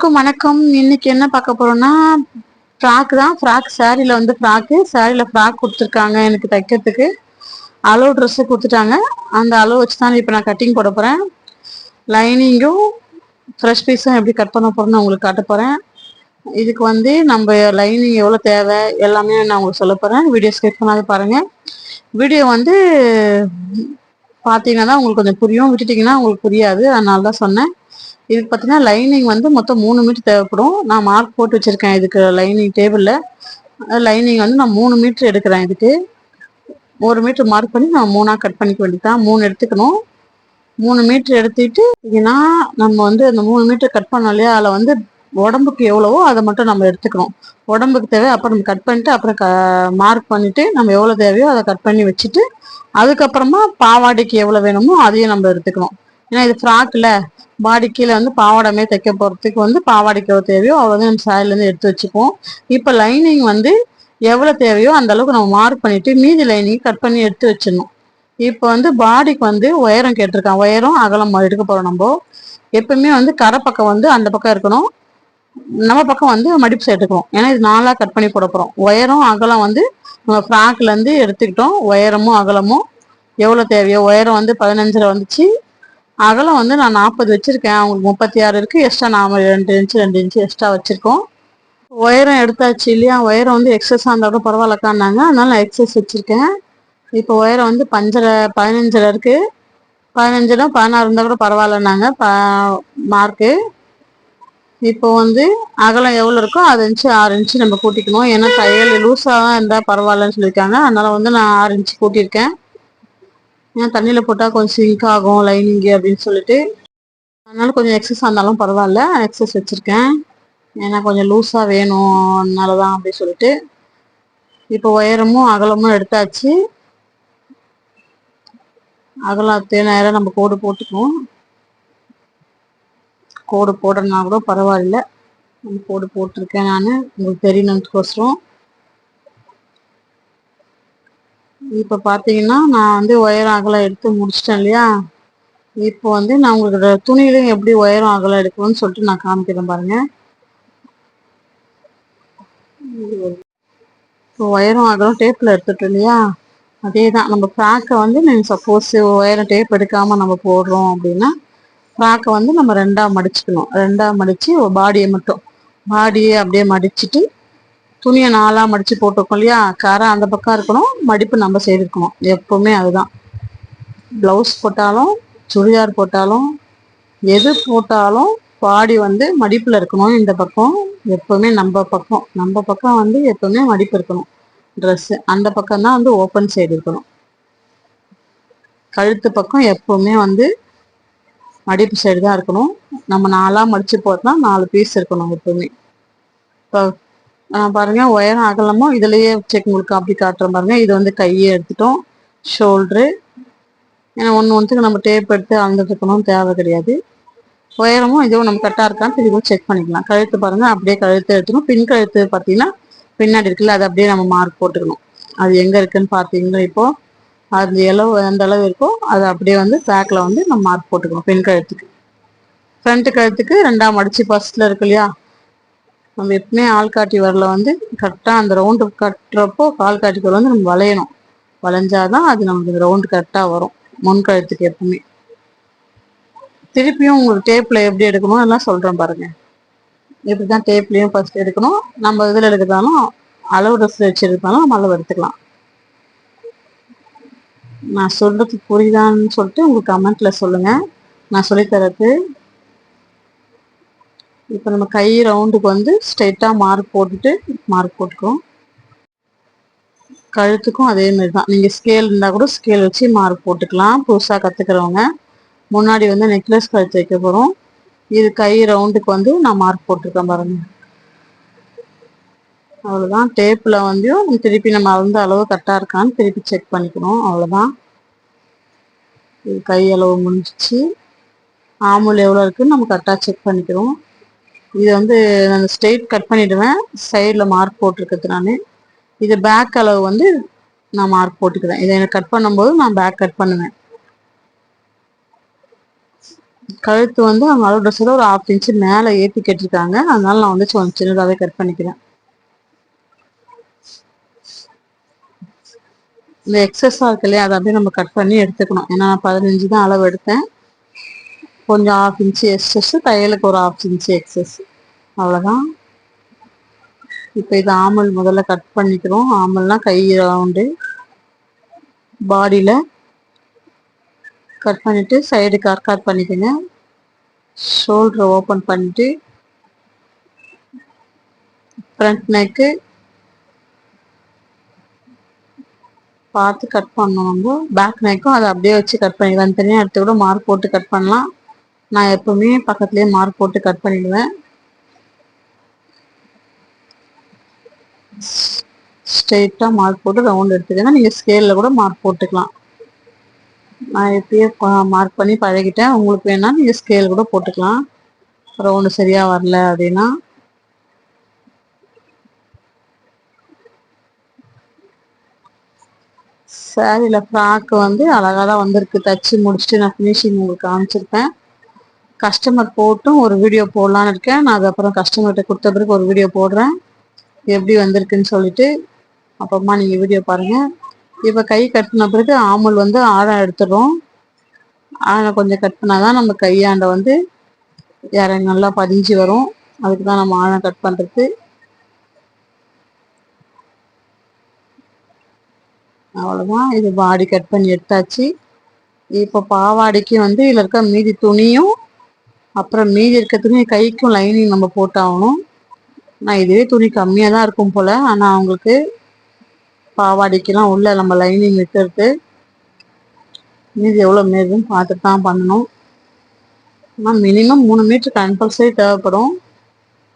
எல்லாருக்கும் வணக்கம். இன்னைக்கு என்ன பார்க்க போறோம்னா ஃப்ராக் தான். ஃப்ராக் சாரியில் வந்து ஃப்ராக்கு சாரியில் ஃப்ராக் கொடுத்துருக்காங்க எனக்கு தைக்கிறதுக்கு. அளவு ட்ரெஸ்ஸு கொடுத்துட்டாங்க. அந்த அளவு வச்சு தான் இப்போ நான் கட்டிங் போட போகிறேன் லைனிங்கும் ஃப்ரெஷ் பீஸும் எப்படி கட் பண்ண போகிறேன்னு உங்களுக்கு காட்ட போகிறேன் இதுக்கு வந்து நம்ம லைனிங் எவ்வளோ தேவை எல்லாமே நான் உங்களுக்கு சொல்ல போகிறேன் வீடியோ ஸ்கிப் பண்ணாத பாருங்கள் வீடியோ வந்து பார்த்தீங்கன்னா தான் உங்களுக்கு கொஞ்சம் புரியும். விட்டுட்டிங்கன்னா உங்களுக்கு புரியாது. அதனால தான் சொன்னேன். இதுக்கு பார்த்தீங்கன்னா லைனிங் வந்து மொத்தம் மூணு மீட்டர் தேவைப்படும். நான் மார்க் போட்டு வச்சுருக்கேன் இதுக்கு லைனிங் டேபிளில் லைனிங் வந்து நான் மூணு மீட்ரு எடுக்கிறேன் இதுக்கு. ஒரு மீட்ரு மார்க் பண்ணி நான் மூணாக கட் பண்ணிக்க வேண்டியதான் மூணு எடுத்துக்கணும். மூணு மீட்ரு எடுத்துட்டு ஏன்னா நம்ம வந்து அந்த மூணு மீட்டர் கட் பண்ணோம் இல்லையா? அதில் வந்து உடம்புக்கு எவ்வளவோ அதை மட்டும் நம்ம எடுத்துக்கணும். உடம்புக்கு தேவை அப்புறம் நம்ம கட் பண்ணிட்டு அப்புறம் க மார்க் பண்ணிவிட்டு நம்ம எவ்வளோ தேவையோ அதை கட் பண்ணி வச்சுட்டு அதுக்கப்புறமா பாவாடைக்கு எவ்வளோ வேணுமோ அதையும் நம்ம எடுத்துக்கணும். ஏன்னா இது ஃப்ராக்ல பாடி கீழே வந்து பாவாடமே தைக்க போகிறதுக்கு வந்து பாவாடைக்கு எவ்வளோ தேவையோ அவ்வளோ நம்ம சாயிலேருந்து எடுத்து வச்சுப்போம் இப்போ லைனிங் வந்து எவ்வளோ தேவையோ அந்த அளவுக்கு நம்ம மார்க் பண்ணிவிட்டு மீதி லைனிங் கட் பண்ணி எடுத்து வச்சிடணும். இப்போ வந்து பாடிக்கு வந்து உயரம் கேட்டிருக்கான். உயரம் அகலம் எடுக்க போகிறோம் நம்ம. எப்பவுமே வந்து கரை பக்கம் வந்து அந்த பக்கம் இருக்கணும். நம்ம பக்கம் வந்து மடிப்பு சைடு இருக்கணும். ஏன்னா இது நாலாக கட் பண்ணி போட போகிறோம் உயரம் அகலம் வந்து நம்ம ஃப்ராக்லேருந்து எடுத்துக்கிட்டோம். உயரமும் அகலமும் எவ்வளோ தேவையோ உயரம் வந்து பதினஞ்சில் வந்துச்சு. அகலம் வந்து நான் நாற்பது வச்சுருக்கேன். அவங்களுக்கு முப்பத்தி ஆறு இருக்குது எக்ஸ்ட்ரா நாம் ரெண்டு இன்ச்சு ரெண்டு இன்ச்சு எக்ஸ்ட்ரா வச்சுருக்கோம். உயரம் எடுத்தாச்சு இல்லையா? உயரம் வந்து எக்ஸஸாக இருந்தால் கூட பரவாயில்லக்கான்னாங்க. அதனால நான் எக்ஸஸ் வச்சுருக்கேன். இப்போ உயரம் வந்து பஞ்சரை பதினஞ்சில் இருக்குது பதினஞ்சில் பதினாறு இருந்தால் கூட பரவாயில்லன்னாங்க. ப மார்க்கு இப்போ வந்து அகலம் எவ்வளோ இருக்கோ அது இன்ச்சு ஆறு இன்ச்சு நம்ம கூட்டிக்கணும். ஏன்னா தையல் லூஸாக தான் இருந்தால் பரவாயில்லன்னு சொல்லியிருக்காங்க. அதனால் வந்து நான் ஆறு இன்ச்சு கூட்டியிருக்கேன். ஏன்னா தண்ணியில் போட்டால் கொஞ்சம் சிங்க் ஆகும் லைனிங்கு அப்படின்னு சொல்லிட்டு. அதனால கொஞ்சம் எக்ஸஸ் இருந்தாலும் பரவாயில்ல எக்ஸஸ் வச்சுருக்கேன். ஏன்னா கொஞ்சம் லூஸாக வேணும் அதனால தான் அப்படி சொல்லிட்டு. இப்போ உயரமும் அகலமும் எடுத்தாச்சு. அகலத்தே நேரம் நம்ம கோடு போட்டுக்குவோம். கோடு போடுறதுனா கூட பரவாயில்ல. கோடு போட்டிருக்கேன் நான். உங்களுக்கு தெரியணுன்றதுக்கோசரம் இப்போ பார்த்தீங்கன்னா நான் வந்து உயரம் அகலம் எடுத்து முடிச்சிட்டேன் இல்லையா? இப்போ வந்து நான் உங்களுக்கு துணியிலையும் எப்படி ஒயரும் அகலம் எடுக்கணும்னு சொல்லிட்டு நான் காமிக்கிறேன் பாருங்க. இப்போ ஒயரும் அகலம் டேப்பில் எடுத்துட்டோம் இல்லையா? அதே தான் நம்ம ஃப்ராக்கை வந்து நீங்கள் சப்போஸ் ஒயரம் டேப் எடுக்காமல் நம்ம போடுறோம் அப்படின்னா ஃப்ராக்கை வந்து நம்ம ரெண்டாக மடிச்சுக்கணும். ரெண்டாக மடித்து பாடியை மட்டும். பாடியை அப்படியே மடிச்சுட்டு துணியை நாலாக மடித்து போட்டிருக்கோம் இல்லையா? கரை அந்த பக்கம் இருக்கணும் மடிப்பு நம்ம செய்திருக்கணும் எப்போவுமே அதுதான். ப்ளவுஸ் போட்டாலும் சுடிதார் போட்டாலும் எது போட்டாலும் பாடி வந்து மடிப்பில் இருக்கணும் இந்த பக்கம். எப்போவுமே நம்ம பக்கம். நம்ம பக்கம் வந்து எப்போவுமே மடிப்பு இருக்கணும். ட்ரெஸ்ஸு அந்த பக்கம் தான் வந்து ஓப்பன் சைடு இருக்கணும். கழுத்து பக்கம் எப்போவுமே வந்து மடிப்பு சைடு தான் இருக்கணும். நம்ம நாலாக மடித்து போட்டால் நாலு பீஸ் இருக்கணும் எப்போவுமே. இப்போ பாருங்க உயரம் அகலமும் இதுலயே செக் முழுக்க அப்படி காட்டுறோம் பாருங்க. இது வந்து கையை எடுத்துட்டோம். ஷோல்டரு ஏன்னா ஒன்று ஒன்றுக்கு நம்ம டேப் எடுத்து அளந்துட்டு தேவை கிடையாது. உயரமும் இதுவும் நம்ம கரெக்டாக இருக்கான்னு திரும்ப செக் பண்ணிக்கலாம். கழுத்து பாருங்க அப்படியே கழுத்து எடுத்துக்கணும். பின் கழுத்து பார்த்தீங்கன்னா பின்னாடி இருக்குல்ல அது அப்படியே நம்ம மார்க் போட்டுக்கணும். அது எங்கே இருக்குன்னு பார்த்தீங்கன்னா இப்போ அது எளவு எந்த அளவு இருக்கோ அது அப்படியே வந்து பேக்கில் வந்து நம்ம மார்க் போட்டுக்கணும் பின் கழுத்துக்கு. ஃப்ரண்ட் கழுத்துக்கு ரெண்டாம் மடிச்சு ஃபர்ஸ்ட்ல இருக்கு இல்லையா? நம்ம எப்பவுமே ஆள் காட்டி வரல வந்து கரெக்டாக அந்த ரவுண்டு கட்டுறப்போ கால் காட்டி வரல வந்து நம்ம வளையணும். வளைஞ்சாதான் அது நமக்கு ரவுண்டு கரெக்டாக வரும். முன் கழுத்துக்கு எப்பவுமே. திருப்பியும் உங்களுக்கு டேப்பில் எப்படி எடுக்கணும் எல்லாம் சொல்கிறேன் பாருங்க. இப்படி தான் டேப்லேயும் ஃபஸ்ட் எடுக்கணும். நம்ம இதில் எடுக்கிறதாலும் அளவு ட்ரெஸ் வச்சுருந்தாலும் நம்ம அளவு எடுத்துக்கலாம். நான் சொல்றது புரியுதான்னு சொல்லிட்டு உங்களுக்கு கமெண்ட்ல சொல்லுங்க. நான் சொல்லித்தரது இப்போ நம்ம கை ரவுண்டுக்கு வந்து ஸ்ட்ரைட்டாக மார்க் போட்டுட்டு மார்க் போட்டுக்கிறோம் கழுத்துக்கும் அதே மாதிரி தான் நீங்கள் ஸ்கேல் இருந்தால் கூட ஸ்கேல் வச்சு மார்க் போட்டுக்கலாம். புதுசாக கற்றுக்கிறவங்க முன்னாடி வந்து நெக்லஸ் கழுத்து வைக்க போகிறோம் இது கை ரவுண்டுக்கு வந்து நான் மார்க் போட்டிருக்கேன் பாருங்க. அவ்வளோதான் டேப்பில் வந்து திருப்பி நம்ம அளந்த அளவு கரெக்டாக இருக்கான்னு திருப்பி செக் பண்ணிக்கணும். அவ்வளோதான் இது கை அளவு முடிஞ்சிச்சு. ஆமுல் எவ்வளோ இருக்குன்னு நம்ம கரெக்டாக செக் பண்ணிக்கிறோம். இது வந்து நான் ஸ்ட்ரெயிட் கட் பண்ணிவிடுவேன் சைடில் மார்க் போட்டிருக்கிறது நான். இது பேக் அளவு வந்து நான் மார்க் போட்டுக்கிறேன் இதை எனக்கு கட் பண்ணும்போது நான் பேக் கட் பண்ணுவேன். கழுத்து வந்து அவங்க அளவு ட்ரெஸ்ஸில் ஒரு ஹாஃப் இன்ச்சு மேலே ஏற்றி கேட்டிருக்காங்க அதனால நான் வந்து கொஞ்சம் சின்னதாகவே கட் பண்ணிக்கிறேன். இந்த எக்ஸஸாக இருக்கு இல்லையா? அதை அப்படியே நம்ம கட் பண்ணி எடுத்துக்கணும். ஏன்னா நான் பதினஞ்சு தான் அளவு எடுத்தேன். கொஞ்சம் ஹாஃப் இன்ச்சு எக்ஸஸ் தையலுக்கு ஒரு ஹாஃப் இன்ச்சு எக்ஸஸ் அவ்வளோதான் இப்போ இது ஆமல் முதல்ல கட் பண்ணிக்கிறோம். ஆமல்னா கை ரவுண்டு பாடியில் கட் பண்ணிவிட்டு சைடு கட் கட் பண்ணிக்கோங்க. ஷோல்டரை ஓப்பன் பண்ணிவிட்டு ஃப்ரண்ட் நெக்கு பார்த்து கட் பண்ணணும். நம்ம பேக் நெக்கும் அதை அப்படியே வச்சு கட் பண்ணிக்கலாம். தனியாக எடுத்து கூட மார்க் போட்டு கட் பண்ணலாம். நான் எப்பவுமே பக்கத்துலேயே மார்க் போட்டு கட் பண்ணிடுவேன். ஸ்ட்ரெயிட்டாக மார்க் போட்டு ரவுண்ட் எடுத்துக்கங்க. நீங்கள் ஸ்கேலில் கூட மார்க் போட்டுக்கலாம். நான் எப்பயே மார்க் பண்ணி பழகிட்டேன். உங்களுக்கு வேணால் நீங்கள் ஸ்கேல் கூட போட்டுக்கலாம். ரவுண்டு சரியாக வரல அப்படின்னா. சேரீயில் ஃப்ராக்கு வந்து அழகாக தான் வந்திருக்கு. தச்சு முடிச்சுட்டு நான் ஃபினிஷிங் உங்களுக்கு காமிச்சிருப்பேன். கஸ்டமர் போட்டும் ஒரு வீடியோ போடலான்னு இருக்கேன். நான் அது அப்புறம் கஸ்டமர்கிட்ட கொடுத்த பிறகு ஒரு வீடியோ போடுறேன். எப்படி வந்திருக்குன்னு சொல்லிட்டு அப்புறமா நீங்கள் வீடியோ பாருங்கள் இப்போ கை கட்டின பிறகு ஆமல் வந்து ஆழம் எடுத்துடுறோம் ஆழம் கொஞ்சம் கட் பண்ணாதான் நம்ம கையாண்ட வந்து இறங்க நல்லா பதிஞ்சு வரும். அதுக்கு தான் நம்ம ஆழம் கட் பண்ணுறது அவ்வளோதான் இது பாடி கட் பண்ணி எடுத்தாச்சு. இப்போ பாவாடிக்கு வந்து இதில் இருக்க மீதி துணியும் அப்புறம் மீதி இருக்க துணி கைக்கும் லைனிங் நம்ம போட்டாகணும். நான் இதுவே துணி கம்மியாக தான் இருக்கும் போல். ஆனால் அவங்களுக்கு பாவாடிக்கெல்லாம் உள்ள நம்ம லைனிங் வைக்கிறது. மீதி எவ்வளோ மீதுன்னு பார்த்துட்டு தான் பண்ணணும். ஆனால் மினிமம் மூணு மீட்ரு கம்பல்சரி தேவைப்படும்.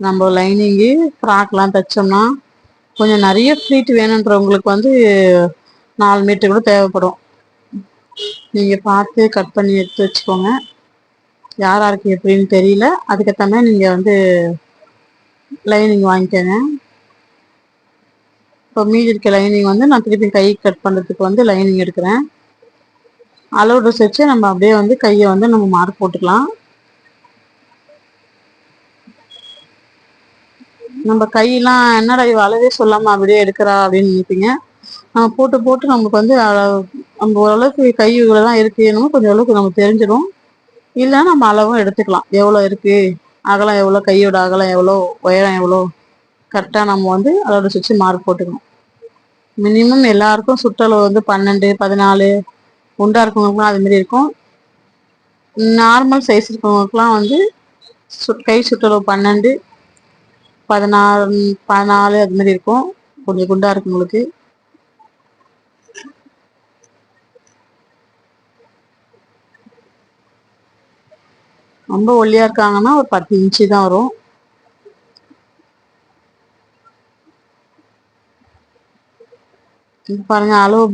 நம்ம லைனிங்கு ஃப்ராக்லாம் தைச்சோம்னா கொஞ்சம் நிறைய ஃப்ளீட் வேணுன்றவங்களுக்கு வந்து நாலு மீட்டர் கூட தேவைப்படும். நீங்கள் பார்த்து கட் பண்ணி எடுத்து வச்சுக்கோங்க. யார் யாருக்கு எப்படின்னு தெரியல. அதுக்கேற்ற மாதிரி நீங்கள் வந்து லைனிங் வாங்கிக்கோங்க. இப்போ மீதி இருக்க லைனிங் வந்து நான் திருப்பி கை கட் பண்ணுறதுக்கு வந்து லைனிங் எடுக்கிறேன். அளவு ட்ரெஸ் வச்சு நம்ம அப்படியே வந்து கையை வந்து நம்ம மார்க் போட்டுக்கலாம். நம்ம கையெல்லாம் என்னடா இவ அளவே சொல்லாமல் அப்படியே எடுக்கிறா அப்படின்னு நினைப்பீங்க. நம்ம போட்டு போட்டு நமக்கு வந்து நம்ம ஓரளவுக்கு கை இவ்வளோ தான் இருக்குன்னு கொஞ்சம் அளவுக்கு நமக்கு தெரிஞ்சிடும். இல்லை நம்ம அளவும் எடுத்துக்கலாம். எவ்வளோ இருக்குது அகலம் எவ்வளோ கையோட அகலம் எவ்வளோ உயரம் எவ்வளோ கரெக்டாக நம்ம வந்து அதோட சுவிட்சு மார்க் போட்டுக்கணும். மினிமம் எல்லாருக்கும் சுற்றளவு வந்து பன்னெண்டு பதினாலு குண்டாக இருக்கவங்களுக்குலாம் அதுமாரி இருக்கும். நார்மல் சைஸ் இருக்கவங்களுக்குலாம் வந்து சு கை சுற்றளவு பன்னெண்டு பதினாறு பதினாலு அது மாதிரி இருக்கும். கொஞ்சம் குண்டா இருக்கவங்களுக்கு. ரொம்ப ஒல்லியா இருக்காங்கன்னா ஒரு பத்து இன்ச்சு தான் வரும். பாருங்க அளவு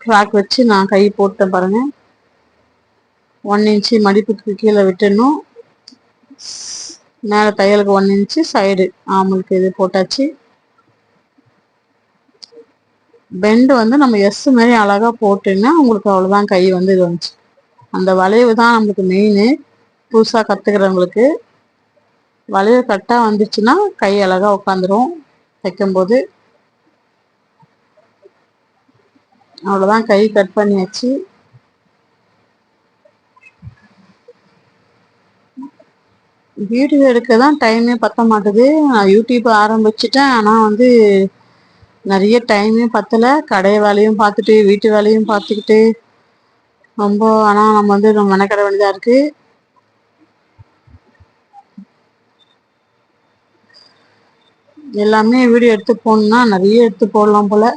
ட்ராக் வச்சு நான் கை போட்டேன் பாருங்க. ஒன் இன்ச்சு மடிப்புக்கு கீழே விட்டுடணும். மேலே தையலுக்கு ஒன் இன்ச்சு சைடு ஆமலுக்கு இது போட்டாச்சு. பெண்டு வந்து நம்ம எஸ் மாதிரி அழகாக போட்டுன்னா உங்களுக்கு அவ்வளோதான் கை வந்து இது வந்துச்சு. அந்த வளைவு தான் நம்மளுக்கு மெயின் புதுசாக கற்றுக்கிறவங்களுக்கு வளைவு கரெக்டாக வந்துச்சுன்னா கை அழகாக உட்காந்துரும் தைக்கும்போது. அவ்வளோதான் கை கட் பண்ணியாச்சு. வீடியோ எடுக்க தான் டைமே பற்ற மாட்டுது. நான் யூடியூப் ஆரம்பிச்சிட்டேன். ஆனால் வந்து நிறைய டைமே பத்தலை. கடை வேலையும் பார்த்துட்டு வீட்டு வேலையும் பார்த்துக்கிட்டு. ரொம்ப ஆனால் நம்ம வந்து மெனக்கட வேண்டியதாக இருக்குது எல்லாமே வீடியோ எடுத்து போடணும்னா நிறைய எடுத்து போடலாம் போல்.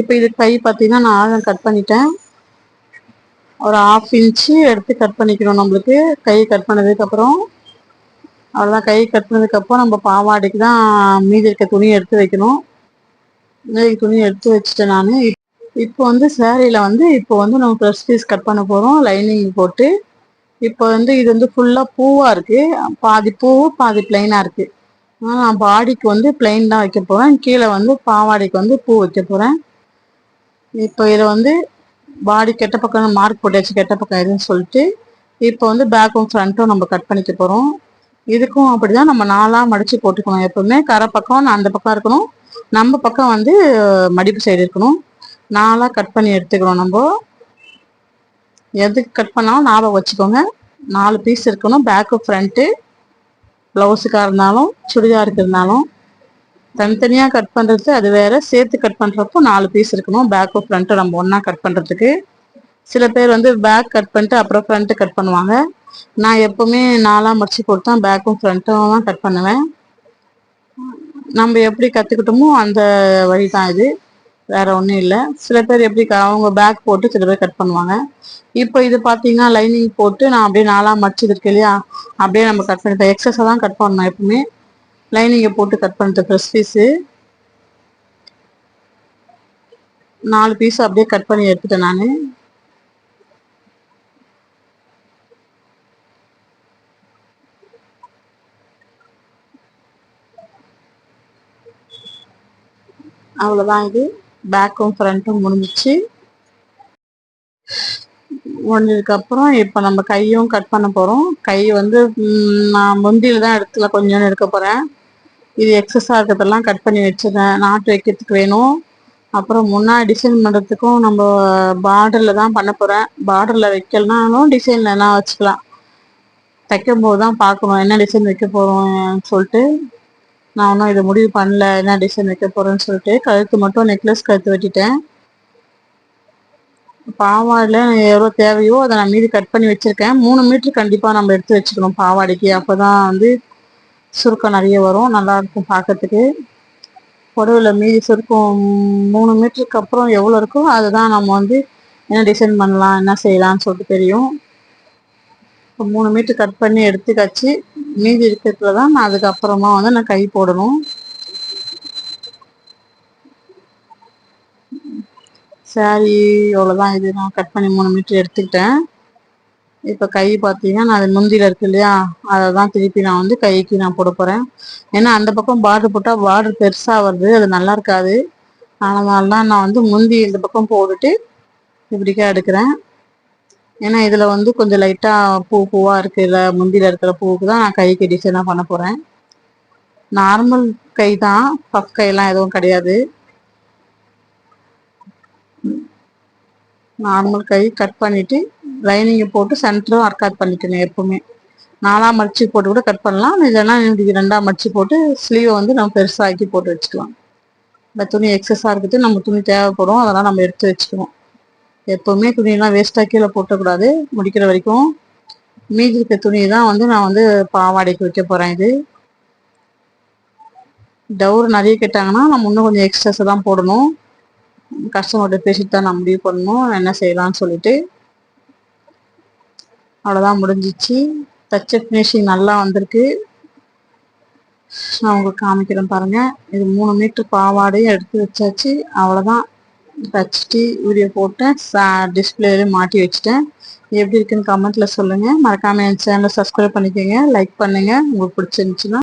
இப்போ இது கை பார்த்தீங்கன்னா நான் ஆழம் கட் பண்ணிட்டேன். ஒரு ஆஃப் இன்ச்சு எடுத்து கட் பண்ணிக்கணும் நம்மளுக்கு. கை கட் பண்ணதுக்கப்புறம் அவ்வளோதான் கை கட் பண்ணதுக்கப்புறம் நம்ம பாவாடைக்கு தான் மீதி இருக்க துணி எடுத்து வைக்கணும். மீதி துணி எடுத்து வச்சுட்டேன் நான். இப்போ வந்து சேரீயில் வந்து இப்போ வந்து நம்ம ப்ரெஸ் பீஸ் கட் பண்ண போகிறோம் லைனிங் போட்டு. இப்போ வந்து இது வந்து ஃபுல்லாக பூவாக இருக்குது பாதி பூ பாதி பிளைனாக இருக்குது நான் பாடிக்கு வந்து பிளெயின் தான் வைக்க போகிறேன் கீழே வந்து பாவாடைக்கு வந்து பூ வைக்க போகிறேன் இப்போ இதை வந்து பாடி கெட்ட பக்கம் மார்க் போட்டாச்சு கெட்ட பக்கம் எதுன்னு சொல்லிட்டு இப்போ வந்து பேக்கும் ஃப்ரண்ட்டும் நம்ம கட் பண்ணிக்க போகிறோம் இதுக்கும் அப்படிதான் நம்ம நாலாக மடித்து போட்டுக்கணும். எப்பவுமே கரை பக்கம் அந்த பக்கம் இருக்கணும். நம்ம பக்கம் வந்து மடிப்பு சைடு இருக்கணும். நாலாக கட் பண்ணி எடுத்துக்கணும் நம்ம. எதுக்கு கட் பண்ணாலும் ஞாபகம் வச்சுக்கோங்க. நாலு பீஸ் இருக்கணும். பேக்கு ஃப்ரண்ட்டு ப்ளவுஸுக்காக இருந்தாலும் சுடிதாருக்கு இருந்தாலும் தனித்தனியாக கட் பண்ணுறது அது வேறு. சேர்த்து கட் பண்ணுறப்போ நாலு பீஸ் இருக்கணும். பேக்கும் ஃப்ரண்ட்டு நம்ம ஒன்றா கட் பண்ணுறதுக்கு சில பேர் வந்து பேக் கட் பண்ணிட்டு அப்புறம் ஃப்ரண்ட்டு கட் பண்ணுவாங்க. நான் எப்போவுமே நாலாக மடிச்சு போட்டு தான் பேக்கும் ஃப்ரண்ட்டும் தான் கட் பண்ணுவேன். நம்ம எப்படி கற்றுக்கிட்டோமோ அந்த வழி தான் இது. வேற ஒன்றும் இல்லை. சில பேர் எப்படி அவங்க பேக் போட்டு சில பேர் கட் பண்ணுவாங்க. இப்போ இது பார்த்தீங்கன்னா லைனிங் போட்டு நான் அப்படியே நாலாக மடிச்சது இருக்கு இல்லையா? அப்படியே நம்ம கட் பண்ணி எக்ஸஸாக தான் கட் பண்ணணும் எப்பவுமே. லைனிங்கை போட்டு கட் பண்ணுறது ஃப்ரெஷ் பீஸு நாலு பீஸ் அப்படியே கட் பண்ணி எடுத்துட்டேன் நான். அவ்வளோதான் இது. பேக்கும் ஃப்ரண்ட்டும் முடிஞ்சிச்சு. முடிஞ்சதுக்கப்புறம் இப்போ நம்ம கையும் கட் பண்ண போகிறோம் கை வந்து நான் முந்தியில் தான் இடத்துல கொஞ்சோன்னு எடுக்க போகிறேன் இது எக்ஸஸாக இருக்கிறதெல்லாம் கட் பண்ணி வச்சுருந்தேன் நாட்டு வைக்கிறதுக்கு வேணும். அப்புறம் முன்னாடி டிசைன் பண்ணுறதுக்கும் நம்ம பார்டரில் தான் பண்ண போகிறேன் பார்டரில் வைக்கலனாலும் டிசைனில் என்ன வச்சுக்கலாம். தைக்கும் போது தான் பார்க்கணும். என்ன டிசைன் வைக்க போகிறோம் சொல்லிட்டு. நான் ஒன்றும் இதை முடிவு பண்ணல என்ன டிசைன் வைக்க போகிறேன்னு சொல்லிட்டு கழுத்து மட்டும் நெக்லஸ் கழுத்து வெட்டிட்டேன். பாவாடில் எவ்வளோ தேவையோ அதை நான் மீதி கட் பண்ணி வச்சுருக்கேன். மூணு மீட்ரு கண்டிப்பாக நம்ம எடுத்து வச்சுக்கணும் பாவாடைக்கு. அப்போ தான் வந்து சுருக்கம் நிறைய வரும். நல்லாயிருக்கும் பார்க்கறதுக்கு. புடவையில் மீதி சுருக்கம் மூணு மீட்டருக்கு அப்புறம் எவ்வளோ இருக்கோ அதை தான் நம்ம வந்து என்ன டிசைன் பண்ணலாம் என்ன செய்யலாம்னு சொல்லிட்டு தெரியும். இப்போ மூணு மீட்டர் கட் பண்ணி எடுத்துக்காச்சு மீதி இருக்கிறதுல தான் நான் அதுக்கப்புறமா வந்து நான் கை போடணும். சாரி எவ்வளோதான் இது. நான் கட் பண்ணி மூணு மீட்டர் எடுத்துக்கிட்டேன். இப்போ கை பார்த்தீங்கன்னா நான் அது முந்தியில் இருக்கு இல்லையா? அதை தான் திருப்பி நான் வந்து கைக்கு நான் போட போகிறேன் ஏன்னா அந்த பக்கம் பார்டர் போட்டால் பார்டர் பெருசாக வருது. அது நல்லா இருக்காது. அதனால தான் நான் வந்து முந்தி இந்த பக்கம் போட்டுட்டு இப்படிக்கா எடுக்கிறேன். ஏன்னா இதில் வந்து கொஞ்சம் லைட்டாக பூ பூவாக இருக்கிற முந்தியில் இருக்கிற பூவுக்கு தான் நான் கைக்கு டிசைனாக பண்ண போகிறேன் நார்மல் கை தான். பஃப் கையெல்லாம் எதுவும் கிடையாது. நார்மல் கை கட் பண்ணிவிட்டு லைனிங்கை போட்டு சென்டரும் அர்க்காட் பண்ணிக்கணும் எப்பவுமே. நாலாம் மடிச்சு போட்டு கூட கட் பண்ணலாம். இல்லைன்னா இப்படி ரெண்டாம் மடிச்சு போட்டு ஸ்லீவை வந்து நம்ம பெருசாக்கி போட்டு வச்சுக்கலாம். இந்த துணி எக்ஸஸாக இருக்குது நம்ம துணி தேவைப்படும் அதெல்லாம் நம்ம எடுத்து வச்சுக்குவோம் எப்போவுமே துணியெல்லாம் வேஸ்ட்டாக கீழே போட்டக்கூடாது முடிக்கிற வரைக்கும். மீதி இருக்க துணி தான் வந்து நான் வந்து பாவாடைக்கு வைக்க போகிறேன் இது. டவுர் நிறைய கேட்டாங்கன்னா நம்ம இன்னும் கொஞ்சம் எக்ஸ்ட்ராஸாக தான் போடணும். கஸ்டமர்கிட்ட பேசிட்டு தான் நான் முடிவு பண்ணணும். என்ன செய்யலாம்னு சொல்லிட்டு. அவ்வளோதான் முடிஞ்சிச்சு. தச்ச ஃபினிஷிங் நல்லா வந்திருக்கு. நான் உங்களுக்கு காமிக்கிறேன் பாருங்கள் இது மூணு மீட்டர் பாவாடையும் எடுத்து வச்சாச்சு. அவ்வளோதான் தச்சுட்டு வீடியோ போட்டேன் டிஸ்பிளேல மாட்டி வச்சுட்டேன். எப்படி இருக்குன்னு கமெண்ட்ல சொல்லுங்க. மறக்காம என் சேனலை சப்ஸ்கிரைப் பண்ணிக்கோங்க. லைக் பண்ணுங்க. உங்களுக்கு பிடிச்சிருந்துச்சுன்னா